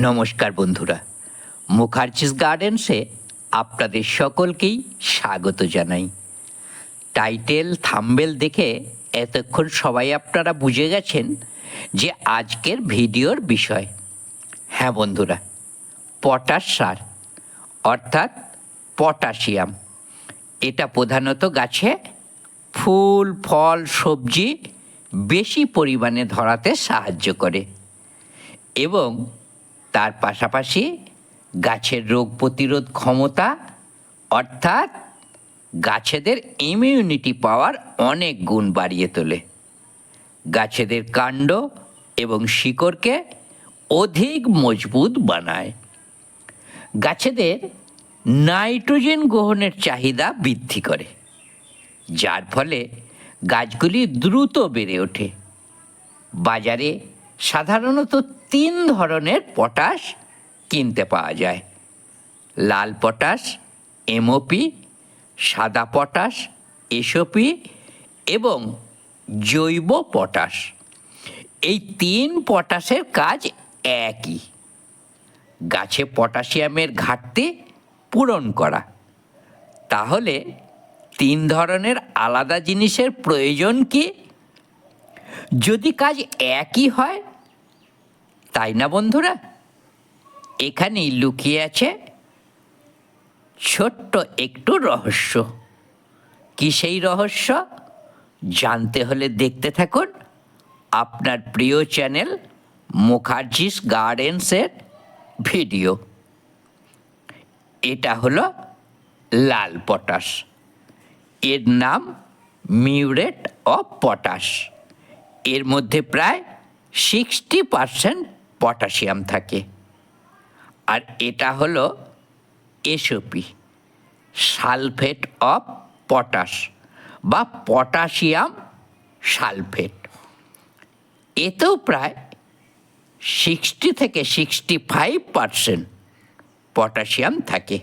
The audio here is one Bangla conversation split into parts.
নমস্কার বন্ধুরা। মুখার্জিস গার্ডেন্সে আপনাদের সকলকেই স্বাগত জানাই। টাইটেল, থাম্বেল দেখে এতক্ষণ সবাই আপনারা বুঝে গেছেন যে আজকের ভিডিওর বিষয়। হ্যাঁ বন্ধুরা, পটাশ সার, অর্থাৎ পটাশিয়াম। এটা প্রধানত গাছে ফুল, ফল, সবজি বেশি পরিমাণে ধরাতে সাহায্য করে। এবং তার পাশাপাশি গাছের রোগ প্রতিরোধ ক্ষমতা, অর্থাৎ গাছেদের ইমিউনিটি পাওয়ার অনেক গুণ বাড়িয়ে তোলে। গাছেদের কাণ্ড এবং শিকড়কে অধিক মজবুত বানায়। গাছেদের নাইট্রোজেন গ্রহণের চাহিদা বৃদ্ধি করে, যার ফলে গাছগুলি দ্রুত বেড়ে ওঠে। বাজারে সাধারণত তিন ধরনের পটাশ কিনতে পাওয়া যায়। লাল পটাশ, এমওপি, সাদা পটাশ, এসওপি এবং জৈব পটাশ। এই তিন পটাশের কাজ একই। গাছে পটাশিয়ামের ঘাটতি পূরণ করা। তাহলে তিন ধরনের আলাদা জিনিসের প্রয়োজন কি? যদি কাজ একই হয় তাই না, বন্ধুরা? এখানেই লুকিয়ে আছে ছোট্ট একটু রহস্য। কি সেই রহস্য? জানতে হলে দেখতে থাকুন আপনার প্রিয় চ্যানেল মুখার্জিস গার্ডেন্সের ভিডিও। এটা হলো লাল পটাশ। এর নাম মিউরেট অফ পটাশ। এর মধ্যে প্রায় সিক্সটি পারসেন্ট পটাশিয়াম থাকে। আর এটা হলো এসওপি সালফেট অফ পটাশ বা পটাশিয়াম সালফেট। এতেও প্রায় সিক্সটি থেকে সিক্সটি ফাইভ পারসেন্ট পটাশিয়াম থাকে।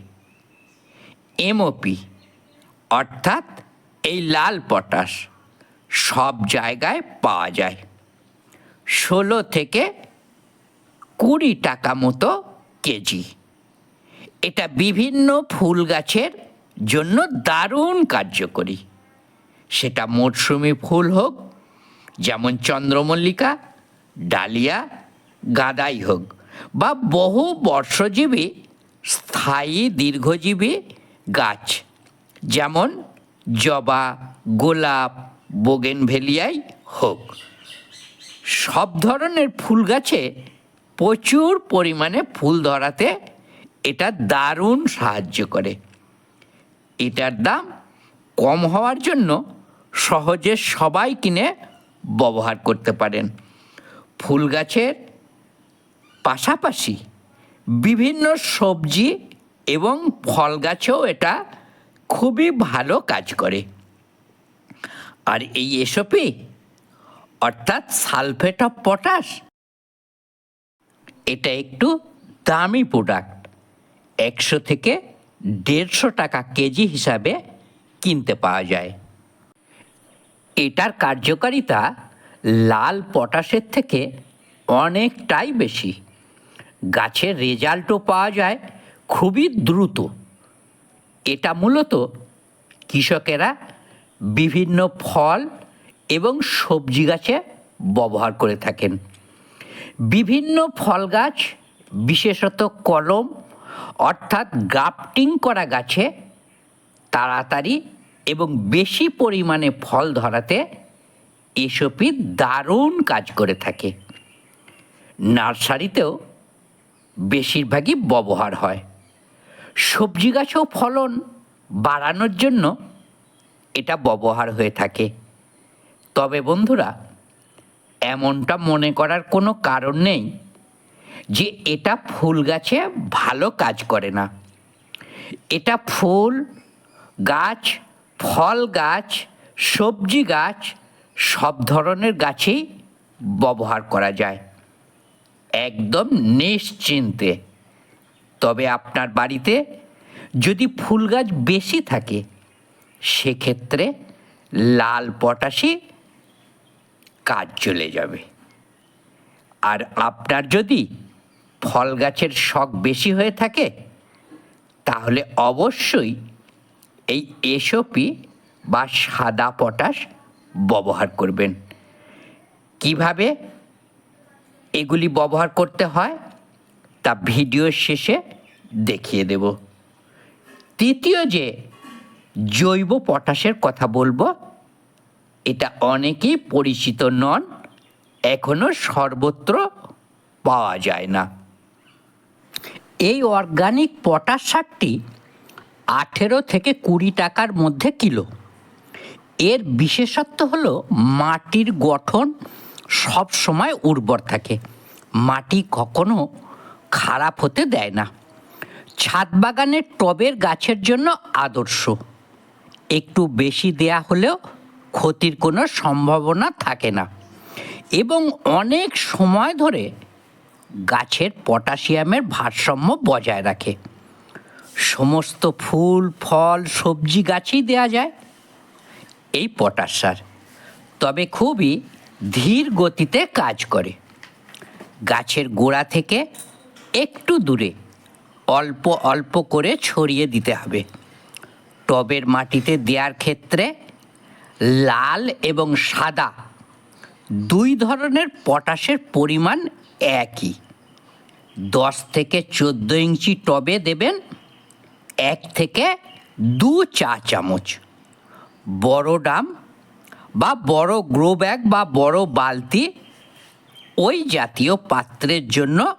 এমওপি অর্থাৎ এই লাল পটাশ সব জায়গায় পাওয়া যায়। ষোলো থেকে কুড়ি টাকা মতো কেজি। এটা বিভিন্ন ফুল গাছের জন্য দারুণ কার্যকরী। সেটা মরশুমি ফুল হোক, যেমন চন্দ্রমল্লিকা, ডালিয়া, গাদাই হোক, বা বহু বর্ষজীবী, স্থায়ী দীর্ঘজীবী গাছ, যেমন জবা, গোলাপ, বোগেনভেলিয়াই হোক। সব ধরনের ফুল গাছে প্রচুর পরিমাণে ফুল ধরাতে এটা দারুণ সাহায্য করে। এটার দাম কম হওয়ার জন্য সহজে সবাই কিনে ব্যবহার করতে পারেন। ফুল গাছের পাশাপাশি বিভিন্ন সবজি এবং ফল গাছেও এটা খুবই ভালো কাজ করে। আর এই এসপি, অর্থাৎ সালফেট অফ পটাশ এটা একটু দামি প্রোডাক্ট একশো থেকে দেড়শো টাকা কেজি হিসাবে কিনতে পাওয়া যায়। এটার কার্যকারিতা লাল পটাশের থেকে অনেকটাই বেশি। গাছের রেজাল্টও পাওয়া যায় খুবই দ্রুত। এটা মূলত কৃষকেরা বিভিন্ন ফল এবং সবজি গাছে ব্যবহার করে থাকেন। বিভিন্ন ফল গাছ, বিশেষত কলম, অর্থাৎ গ্রাফটিং করা গাছে তাড়াতাড়ি এবং বেশি পরিমাণে ফল ধরাতে এসপি দারুণ কাজ করে থাকে। নার্সারিতেও বেশিরভাগই ব্যবহার হয়। সবজি গাছেও ফলন বাড়ানোর জন্য এটা ব্যবহার হয়ে থাকে। তবে বন্ধুরা এমনটা মনে করার কোনো কারণ নেই যে এটা ফুল গাছে ভালো কাজ করে না। এটা ফুল গাছ, ফল গাছ, সবজি গাছ, সব ধরনের গাছেই ব্যবহার করা যায়। একদম নিশ্চিন্তে। তবে আপনার বাড়িতে যদি ফুল গাছ বেশি থাকে, সেক্ষেত্রে লাল পটাশি কাজ চলে যাবে। আর আপনার যদি ফল গাছের শখ বেশি হয়ে থাকে, তাহলে অবশ্যই এই এসওপি বা সাদা পটাশ ব্যবহার করবেন। কীভাবে এগুলি ব্যবহার করতে হয়, তা ভিডিওর শেষে দেখিয়ে দেব। তৃতীয় যে জৈব পটাশের কথা বলব এটা অনেকেই পরিচিত নন, এখনও সর্বত্র পাওয়া যায় না। এই অর্গানিক পটাশ সারটি আঠেরো থেকে কুড়ি টাকার মধ্যে কিলো। এর বিশেষত্ব হলো মাটির গঠন সব সময় উর্বর থাকে। মাটি কখনো খারাপ হতে দেয় না। ছাদ বাগানের টবের গাছের জন্য আদর্শ। একটু বেশি দেয়া হলেও ক্ষতির কোনো সম্ভাবনা থাকে না। এবং অনেক সময় ধরে গাছের পটাশিয়ামের ভারসাম্য বজায় রাখে। সমস্ত ফুল, ফল, সবজি গাছেই দেয়া যায় এই পটাশ সার। তবে খুবই ধীর গতিতে কাজ করে। গাছের গোড়া থেকে একটু দূরে অল্প অল্প করে ছড়িয়ে দিতে হবে। টবের মাটিতে দেওয়ার ক্ষেত্রে লাল এবং সাদা। দুই ধরনের পটাশের পরিমাণ একই। দশ থেকে চোদ্দ ইঞ্চি টবে দেবেন, এক থেকে দু চা চামচ। বড় ডাম বা বড় গ্রো ব্যাগ বা বড় বালতি ওই জাতীয় পাত্রের জন্য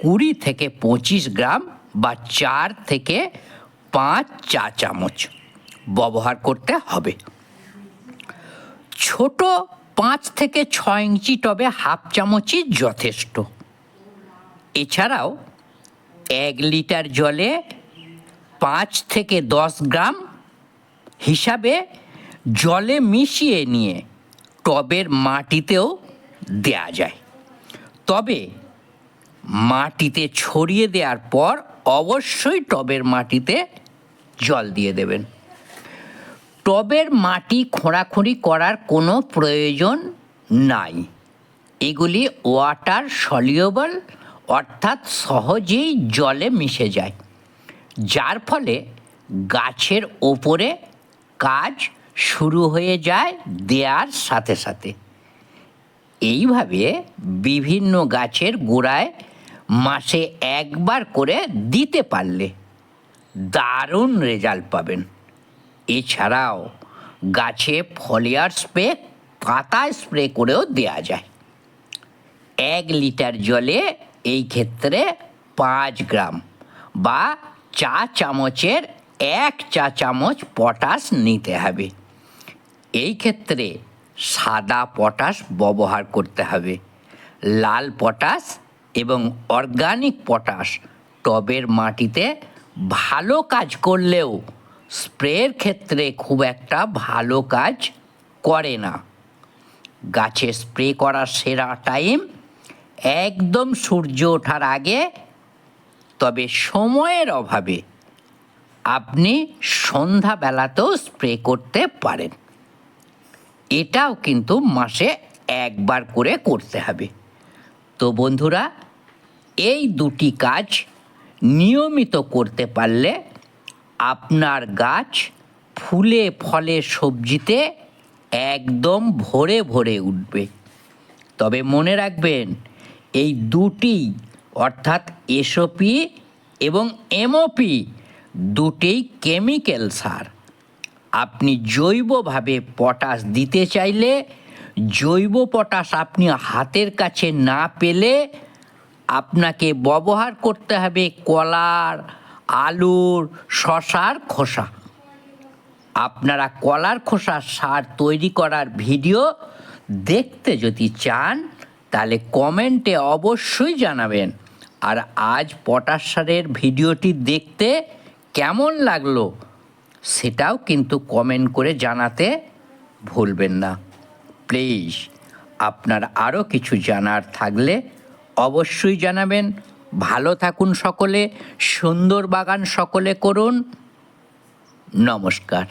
কুড়ি থেকে পঁচিশ গ্রাম বা চার থেকে পাঁচ চা চামচ ব্যবহার করতে হবে। ছোট পাঁচ থেকে ছয় ইঞ্চি টবে হাফ চামচই যথেষ্ট। এছাড়াও এক লিটার জলে পাঁচ থেকে দশ গ্রাম হিসাবে জলে মিশিয়ে নিয়ে টবের মাটিতেও দেয়া যায়। তবে মাটিতে ছড়িয়ে দেওয়ার পর অবশ্যই টবের মাটিতে জল দিয়ে দেবেন। টবের মাটি খোঁড়াখুঁড়ি করার কোনো প্রয়োজন নাই। এগুলি ওয়াটার সলিউবল, অর্থাৎ সহজেই জলে মিশে যায়। যার ফলে গাছের ওপরে কাজ শুরু হয়ে যায় দেয়ার সাথে সাথে। এইভাবে বিভিন্ন গাছের গোড়ায় মাসে একবার করে দিতে পারলে দারুণ রেজাল্ট পাবেন। এছাড়াও গাছে ফলিয়ার স্প্রে, পাতা স্প্রে করেও দেয়া যায়। এক লিটার জলে এই ক্ষেত্রে পাঁচ গ্রাম বা চা চামচের এক চা চামচ পটাশ নিতে হবে। এই ক্ষেত্রে সাদা পটাশ ব্যবহার করতে হবে। লাল পটাশ এবং অর্গানিক পটাশ টবের মাটিতে ভালো কাজ করলেও স্প্রের ক্ষেত্রে খুব একটা ভালো কাজ করে না। গাছে স্প্রে করার সেরা টাইম একদম সূর্য ওঠার আগে, তবে সময়ের অভাবে আপনি সন্ধ্যাবেলাতেও স্প্রে করতে পারেন। এটাও কিন্তু মাসে একবার করে করতে হবে। তো বন্ধুরা, এই দুটি কাজ নিয়মিত করতে পারলে আপনার গাছ ফুলে ফলে সবজিতে একদম ভরে ভরে উঠবে। তবে মনে রাখবেন, এই দুটি, অর্থাৎ এসওপি এবং এমওপি দুটেই কেমিক্যাল সার। আপনি জৈবভাবে পটাশ দিতে চাইলে, জৈব পটাশ আপনি হাতের কাছে না পেলে আপনাকে ব্যবহার করতে হবে কলার আলুর শশার খোসা। আপনারা কলার খোসার সার তৈরি করার ভিডিও দেখতে যদি চান, তাহলে কমেন্টে অবশ্যই জানাবেন। আর আজ পটাশ সারের ভিডিওটি দেখতে কেমন লাগল, সেটাও কিন্তু কমেন্ট করে জানাতে ভুলবেন না। প্লিজ, আপনার আরও কিছু জানার থাকলে অবশ্যই জানাবেন। ভালো থাকুন সকলে সুন্দর বাগান সকলে করুন। নমস্কার।